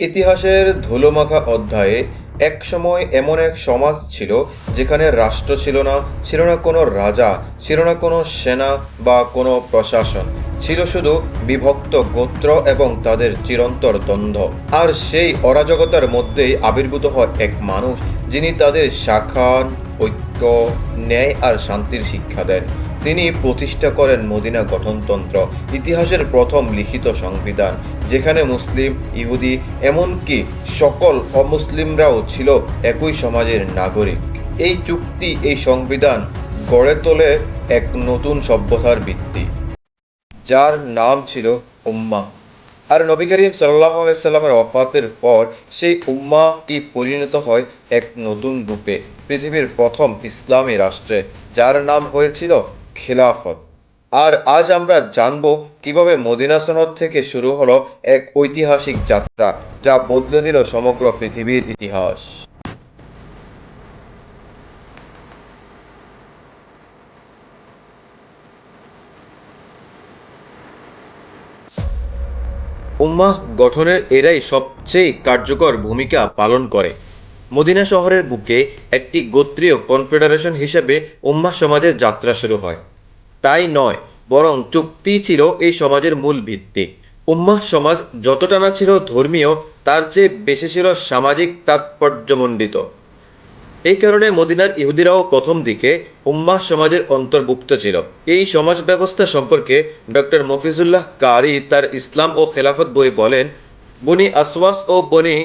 ইতিহাসের ধুলোমাখা অধ্যায়ে এক সময় এমন এক সমাজ ছিল যেখানে রাষ্ট্র ছিল না ছিল না কোনো রাজা, ছিল না কোনো সেনা বা কোনো প্রশাসন। ছিল শুধু বিভক্ত গোত্র এবং তাদের চিরন্তর দ্বন্দ্ব। আর সেই অরাজকতার মধ্যেই আবির্ভূত হয় এক মানুষ যিনি তাদের শাখান, ঐক্য, ন্যায় আর শান্তির শিক্ষা দেন। তিনি প্রতিষ্ঠা করেন মদিনা গঠনতন্ত্র, ইতিহাসের প্রথম লিখিত সংবিধান, যেখানে মুসলিম, ইহুদি, এমনকি সকল অমুসলিমরাও ছিল একই সমাজের নাগরিক। এই চুক্তি, এই সংবিধান গড়ে তোলে এক নতুন সভ্যতার ভিত্তি, যার নাম ছিল উম্মা। আর নবী করিম সাল্লামের অফাতের পর সেই উম্মাটি পরিণত হয় এক নতুন রূপে, পৃথিবীর প্রথম ইসলামী রাষ্ট্রে, যার নাম হয়েছিল খিলাফত। আর আজ আমরা জানব কীভাবে মদিনা সনদ থেকে শুরু হলো এক ঐতিহাসিক যাত্রা যা বদলে দিল সমগ্র পৃথিবীর ইতিহাস। উম্মাহ গঠনের এরাই সবচেয়ে কার্যকর ভূমিকা পালন করে। মদিনা শহরের বুকে একটি গোত্রীয় কনফেডারেশন হিসেবে উম্মাহ সমাজের যাত্রা শুরু হয়। তাই নয়, বরং চুক্তি ছিল এই সমাজের মূল ভিত্তি। উম্মাহ সমাজ যতটা না ছিল ধর্মীয়, তার চেয়ে বেশি ছিল সামাজিক তাৎপর্যমণ্ডিত। এই কারণে মদিনার ইহুদিরাও প্রথম দিকে উম্মাহ সমাজের অন্তর্ভুক্ত ছিল। এই সমাজ ব্যবস্থা সম্পর্কে ডক্টর মফিজুল্লাহ কারি তার ইসলাম ও খেলাফত বই বলেন, বনি আসওয়াস ও বনি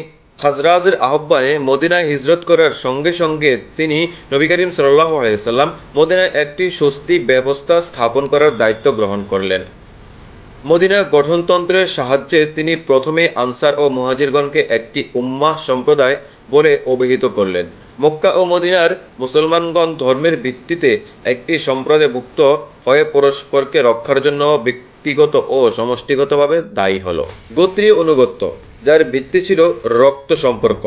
খাজরাজের আহ্বানে মদিনায় হিজরত করার সঙ্গে সঙ্গে তিনি নবী করিম সাল্লাহ আলাইসাল্লাম মদিনায় একটি স্বস্তি ব্যবস্থা স্থাপন করার দায়িত্ব গ্রহণ করলেন। মদিনা গঠনতন্ত্রের সাহায্যে তিনি প্রথমে আনসার ও মুহাজিরগণকে একটি উম্মাহ সম্প্রদায় বলে অভিহিত করলেন। মক্কা ও মদিনার মুসলমানগণ ধর্মের ভিত্তিতে একটি সম্প্রদায়ভুক্ত হয়ে পরস্পরকে রক্ষার জন্য ব্যক্তিগত ও সমষ্টিগতভাবে দায়ী হল। গোত্রীয় অনুগত্য, যার ভিত্তি ছিল রক্ত সম্পর্ক।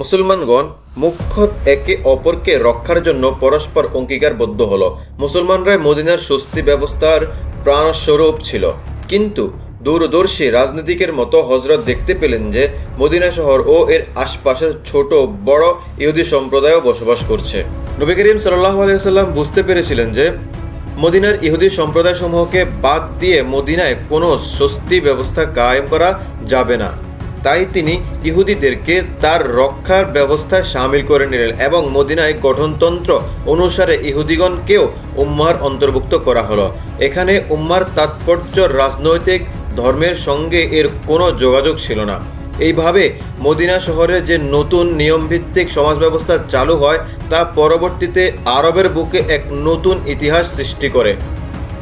মুসলমানগণ মুখ্য একে অপরকে রক্ষার জন্য পরস্পর অঙ্গীকারবদ্ধ হল। মুসলমানরা মদিনার স্বস্তি ব্যবস্থার প্রাণস্বরূপ ছিল। কিন্তু দূরদর্শী রাজনীতিকের মতো হজরত দেখতে পেলেন যে, মদিনা শহর ও এর আশপাশের ছোট, বড় ইহুদি সম্প্রদায়ও বসবাস করছে। নবী করিম সাল্লাহ আলাইসাল্লাম বুঝতে পেরেছিলেন যে মদিনার ইহুদি সম্প্রদায়সমূহকে বাদ দিয়ে মদিনায় কোনো স্বস্তি ব্যবস্থা কায়েম করা যাবে না। তাই তিনি ইহুদিদেরকে তার রক্ষার ব্যবস্থায় সামিল করে নিলেন এবং মদিনায় গঠনতন্ত্র অনুসারে ইহুদিগণকেও উম্মার অন্তর্ভুক্ত করা হলো। এখানে উম্মার তাৎপর্য রাজনৈতিক ধর্মের সঙ্গে এর কোনো যোগাযোগ ছিল না। এইভাবে মদিনা শহরে যে নতুন নিয়মভিত্তিক সমাজ ব্যবস্থা চালু হয়, তা পরবর্তীতে আরবের বুকে এক নতুন ইতিহাস সৃষ্টি করে।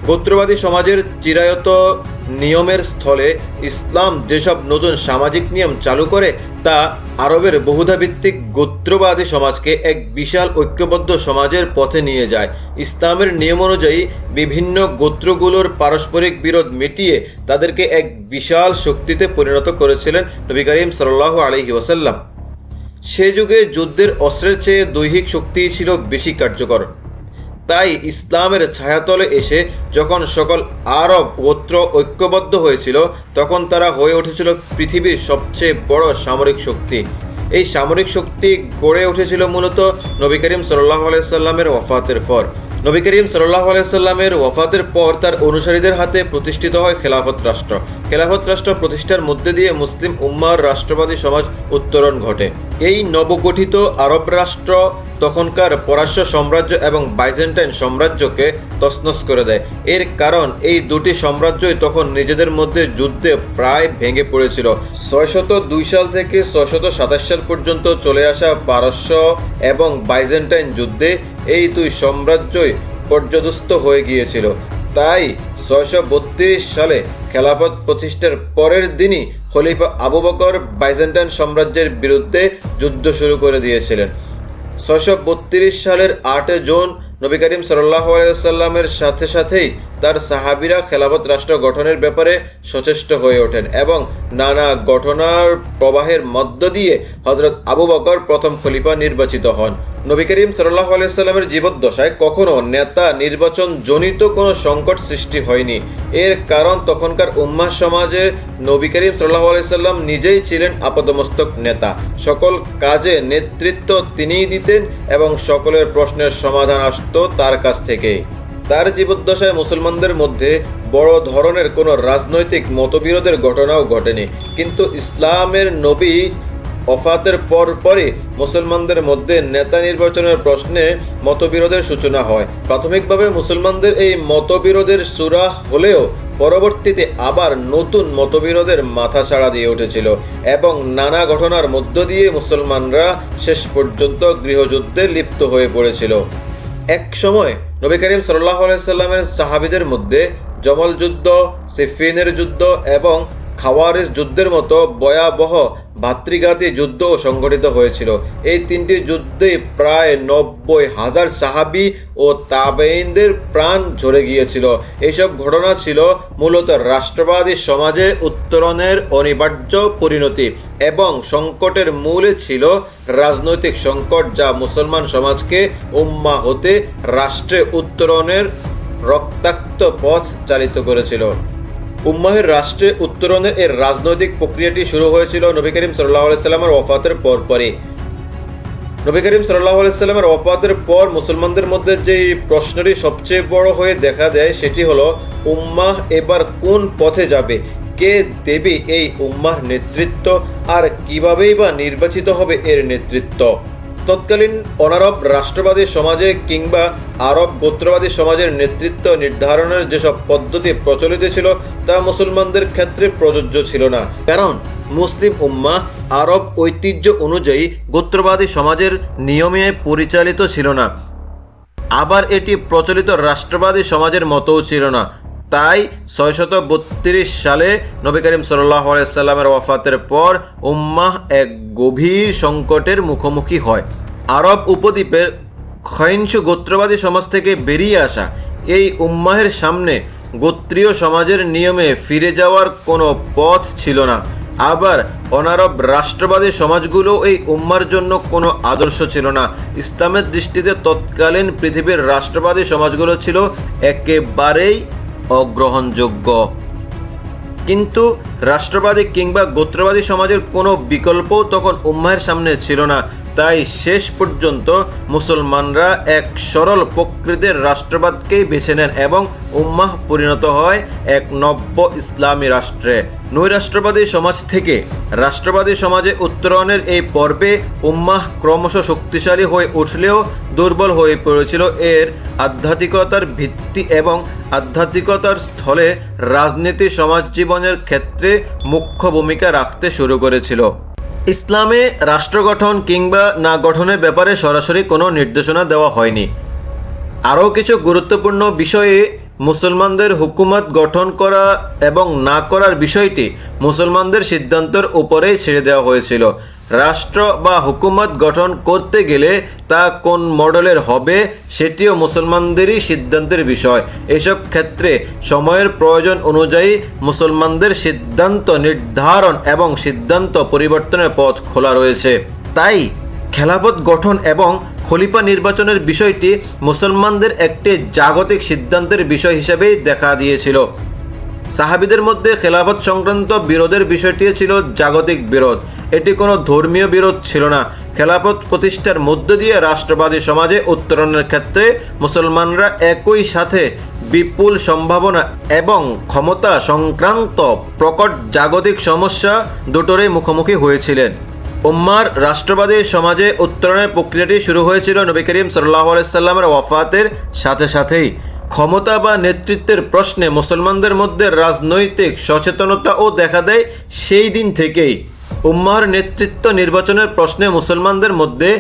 গোত্রবাদী সমাজের চিরায়ত নিয়মের স্থলে ইসলাম যেসব নতুন সামাজিক নিয়ম চালু করে, তা আরবের বহুধাভিত্তিক গোত্রবাদী সমাজকে এক বিশাল ঐক্যবদ্ধ সমাজের পথে নিয়ে যায়। ইসলামের নিয়ম অনুযায়ী বিভিন্ন গোত্রগুলোর পারস্পরিক বিরোধ মিটিয়ে তাদেরকে এক বিশাল শক্তিতে পরিণত করেছিলেন নবী করিম সাল্লাহ আলহি ওয়াসাল্লাম। সে যুগে যুদ্ধের অস্ত্রের চেয়ে দৈহিক শক্তিই ছিল বেশি কার্যকর। তাই ইসলামের ছায়াতলে এসে যখন সকল আরব গোত্র ঐক্যবদ্ধ হয়েছিল, তখন তারা হয়ে উঠেছিল পৃথিবীর সবচেয়ে বড় সামরিক শক্তি। এই সামরিক শক্তি গড়ে উঠেছিল মূলত নবী করিম সাল্লাহ আলাইসাল্লামের ওয়াফাতের পর। নবী করিম সাল্লাহ আলাইসাল্লামের ওয়াফাতের পর তার অনুসারীদের হাতে প্রতিষ্ঠিত হয় খেলাফত রাষ্ট্র। খেলাফত রাষ্ট্র প্রতিষ্ঠার মধ্যে দিয়ে মুসলিম উম্মার রাষ্ট্রবাদী সমাজ উত্তরণ ঘটে। এই নবগঠিত আরব রাষ্ট্র তখনকার পরাশ্য সাম্রাজ্য এবং বাইজেন্টাইন সাম্রাজ্যকে তছনছ করে দেয়। এর কারণ এই দুটি সাম্রাজ্যই তখন নিজেদের মধ্যে যুদ্ধে প্রায় ভেঙে পড়েছিল। ছয়শত দুই সাল থেকে ছয়শত সাতাশ সাল পর্যন্ত চলে আসা পারস্য এবং বাইজেন্টাইন যুদ্ধে এই দুই সাম্রাজ্যই পর্যদস্ত হয়ে গিয়েছিল। তাই ছয়শো বত্রিশ সালে খেলাফত প্রতিষ্ঠার পরের দিনই খলিফা আবু বকর বাইজেন্টাইন সাম্রাজ্যের বিরুদ্ধে যুদ্ধ শুরু করে দিয়েছিলেন। ছশো সালের আটে জুন নবী করিম সাল্লাহ আলাইসাল্লামের সাথে সাথেই তার সাহাবিরা খেলাফত রাষ্ট্র গঠনের ব্যাপারে সচেষ্ট হয়ে ওঠেন এবং নানা ঘটনার প্রবাহের মধ্য দিয়ে হজরত আবু বকর প্রথম খলিফা নির্বাচিত হন। নবী করিম সাল্লাহ আলাইস্লামের জীবদ্দশায় কখনো নেতা নির্বাচন জনিত কোনো সংকট সৃষ্টি হয়নি। এর কারণ তখনকার উম্মাহ সমাজে নবী করিম সাল্লাহ আলাইসাল্লাম নিজেই ছিলেন আপাদমস্তক নেতা। সকল কাজে নেতৃত্ব তিনিই দিতেন এবং সকলের প্রশ্নের সমাধান আসতো তার কাছ থেকেই তার জীবদ্দশায় মুসলমানদের মধ্যে বড় ধরনের কোনো রাজনৈতিক মতবিরোধের ঘটনাও ঘটেনি। কিন্তু ইসলামের নবী অফাতের পর পরই মুসলমানদের মধ্যে নেতা নির্বাচনের প্রশ্নে মতবিরোধের সূচনা হয়। প্রাথমিকভাবে মুসলমানদের এই মতবিরোধের সুরা হলেও পরবর্তীতে আবার নতুন মতবিরোধের মাথা ছাড়া দিয়ে উঠেছিল এবং নানা ঘটনার মধ্য দিয়ে মুসলমানরা শেষ পর্যন্ত গৃহযুদ্ধে লিপ্ত হয়ে পড়েছিল। এক সময় নবী করিম সাল্লাহ আলাইসাল্লামের সাহাবিদের মধ্যে জমল যুদ্ধ সিফিনের যুদ্ধ এবং খাওয়ারিস যুদ্ধের মতো ভয়াবহ ভাতৃঘাতী যুদ্ধও সংঘটিত হয়েছিল। এই তিনটি যুদ্ধে প্রায় নব্বই হাজার সাহাবি ও তাবেইনদের প্রাণ ঝরে গিয়েছিল। এইসব ঘটনা ছিল মূলত রাষ্ট্রবাদী সমাজে উত্তরণের অনিবার্য পরিণতি এবং সংকটের মূলে ছিল রাজনৈতিক সংকট যা মুসলমান সমাজকে উম্মা হতে রাষ্ট্রে উত্তরণের রক্তাক্ত পথ চালিত করেছিল। উম্মাহের রাষ্ট্রে উত্তরণের এর রাজনৈতিক প্রক্রিয়াটি শুরু হয়েছিল নবী করিম সাল্লাহ সাল্লামের ওফাতের পরপরই নবী করিম সাল্লাহ সাল্লামের ওফাতের পর মুসলমানদের মধ্যে যে প্রশ্নটি সবচেয়ে বড় হয়ে দেখা দেয় সেটি হলো, উম্মাহ এবার কোন পথে যাবে? কে দেবে এই উম্মার নেতৃত্ব? আর কিভাবেই বা নির্বাচিত হবে এর নেতৃত্ব? তৎকালীন অনারব রাষ্ট্রবাদী সমাজে কিংবা আরব গোত্রবাদী সমাজের নেতৃত্ব নির্ধারণের যেসব পদ্ধতি প্রচলিত ছিল, তা মুসলমানদের ক্ষেত্রে প্রযোজ্য ছিল না। কারণ মুসলিম উম্মা আরব ঐতিহ্য অনুযায়ী গোত্রবাদী সমাজের নিয়মে পরিচালিত ছিল না। আবার এটি প্রচলিত রাষ্ট্রবাদী সমাজের মতও ছিল না। তাই ছয়শত বত্রিশ সালে নবী করিম সাল্লামের ওয়াফাতের পর উম্মাহ এক গভীর সংকটের মুখোমুখি হয়। আরব উপদ্বীপের ক্ষয়িংস গোত্রবাদী সমাজ থেকে বেরিয়ে আসা এই উম্মাহের সামনে গোত্রীয় সমাজের নিয়মে ফিরে যাওয়ার কোনো পথ ছিল না। আবার অনারব রাষ্ট্রবাদী সমাজগুলো এই উম্মার জন্য কোনো আদর্শ ছিল না। ইসলামের দৃষ্টিতে তৎকালীন পৃথিবীর রাষ্ট্রবাদী সমাজগুলো ছিল একেবারেই অগ্রহণযোগ্য। কিন্তু রাষ্ট্রবাদী কিংবা গোত্রবাদী সমাজের কোনো বিকল্পও তখন উম্মাহের সামনে ছিল না। তাই শেষ পর্যন্ত মুসলমানরা এক সরল প্রকৃতির রাষ্ট্রবাদকেই বেছে নেন এবং উম্মাহ পরিণত হয় এক নব্য ইসলামী রাষ্ট্রে। নৈরাষ্ট্রবাদী সমাজ থেকে রাষ্ট্রবাদী সমাজে উত্তরণের এই পর্বে উম্মাহ ক্রমশ শক্তিশালী হয়ে উঠলেও দুর্বল হয়ে পড়েছিল এর আধ্যাত্মিকতার ভিত্তি এবং আধ্যাত্মিকতার স্থলে রাজনীতি সমাজ জীবনের ক্ষেত্রে মুখ্য ভূমিকা রাখতে শুরু করেছিল। ইসলামে রাষ্ট্র গঠন কিংবা না গঠনের ব্যাপারে সরাসরি কোনো নির্দেশনা দেওয়া হয়নি। আরও কিছু গুরুত্বপূর্ণ বিষয়ে মুসলমানদের হুকুমত গঠন করা এবং না করার বিষয়টি মুসলমানদের সিদ্ধান্তের উপরেই ছেড়ে দেওয়া হয়েছিল। রাষ্ট্র বা হুকুমত গঠন করতে গেলে তা কোন মডেলের হবে সেটিও মুসলমানদেরই সিদ্ধান্তের বিষয়। এসব ক্ষেত্রে সময়ের প্রয়োজন অনুযায়ী মুসলমানদের সিদ্ধান্ত নির্ধারণ এবং সিদ্ধান্ত পরিবর্তনের পথ খোলা রয়েছে। তাই খেলাফত গঠন এবং খলিফা নির্বাচনের বিষয়টি মুসলমানদের একটি জাগতিক সিদ্ধান্তের বিষয় হিসেবেই দেখা দিয়েছিল। সাহাবিদের মধ্যে খেলাফত সংক্রান্ত বিরোধের বিষয়টি ছিল জাগতিক বিরোধ। এটি কোনো ধর্মীয় বিরোধ ছিল না। খেলাফত প্রতিষ্ঠার মধ্য দিয়ে রাষ্ট্রবাদী সমাজে উত্তরণের ক্ষেত্রে মুসলমানরা একই সাথে বিপুল সম্ভাবনা এবং ক্ষমতা সংক্রান্ত প্রকট জাগতিক সমস্যা দুটোরই মুখোমুখি হয়েছিলেন। উম্মার রাষ্ট্রবাদী সমাজে উত্তরণের প্রক্রিয়াটি শুরু হয়েছিল নবী করিম সাল্লাহ আলাইসাল্লামের ওয়াফাতের সাথে সাথেই। ক্ষমতা বা নেতৃত্বের প্রশ্নে মুসলমানদের মধ্যে রাজনৈতিক সচেতনতাও দেখা দেয় সেই দিন থেকেই। উম্মাহর নেতৃত্ব নির্বাচনের প্রশ্নে মুসলমানদের মধ্যে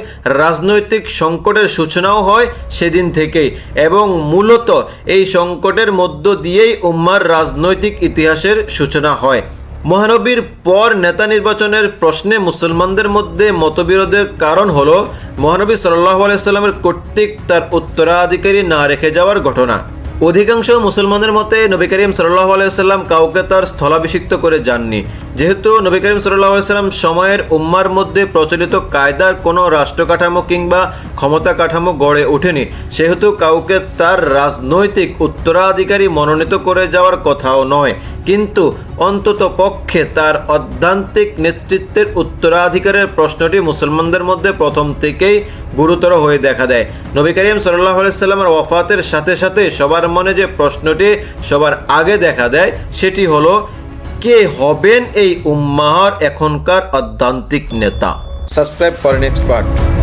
রাজনৈতিক সংকটের সূচনাও হয় সেদিন থেকেই এবং মূলত এই সংকটের মধ্য দিয়েই উম্মার রাজনৈতিক ইতিহাসের সূচনা হয়। মহানবীর পর নেতা নির্বাচনের প্রশ্নে মুসলমানদের মধ্যে মতবিরোধের কারণ হল, মহানবী সাল্লাহ আলাইস্লামের কর্তৃক তার উত্তরাধিকারী না রেখে যাওয়ার ঘটনা। অধিকাংশ মুসলমানের মতে নবী করিম সাল্লাহ আলাইসাল্লাম কাউকে তার স্থলাভিষিক্ত করে যাননি। যেহেতু নবী করিম সাল্লাহ আলাইসাল্লাম সময়ের উম্মার মধ্যে প্রচলিত কায়দার কোনো রাষ্ট্র কাঠামো কিংবা ক্ষমতা কাঠামো গড়ে ওঠেনি, সেহেতু কাউকে তার রাজনৈতিক উত্তরাধিকারী মনোনীত করে যাওয়ার কথাও নয়। কিন্তু অন্তত পক্ষে তার অধ্যান্তিক নেতৃত্বের উত্তরাধিকারের প্রশ্নটি মুসলমানদের মধ্যে প্রথম থেকেই গুরুতর হয়ে দেখা দেয়। নবী করিম সাল্লাহ আলাইসাল্লামের ওয়াফাতের সাথে সাথে সবার মনে যে প্রশ্নটি সবার আগে দেখা দেয়, সেটি হলো, কে হবেন এই উম্মাহর এখনকার অধ্যান্তিক নেতা? সাবস্ক্রাইব করেন এক্সপার্ট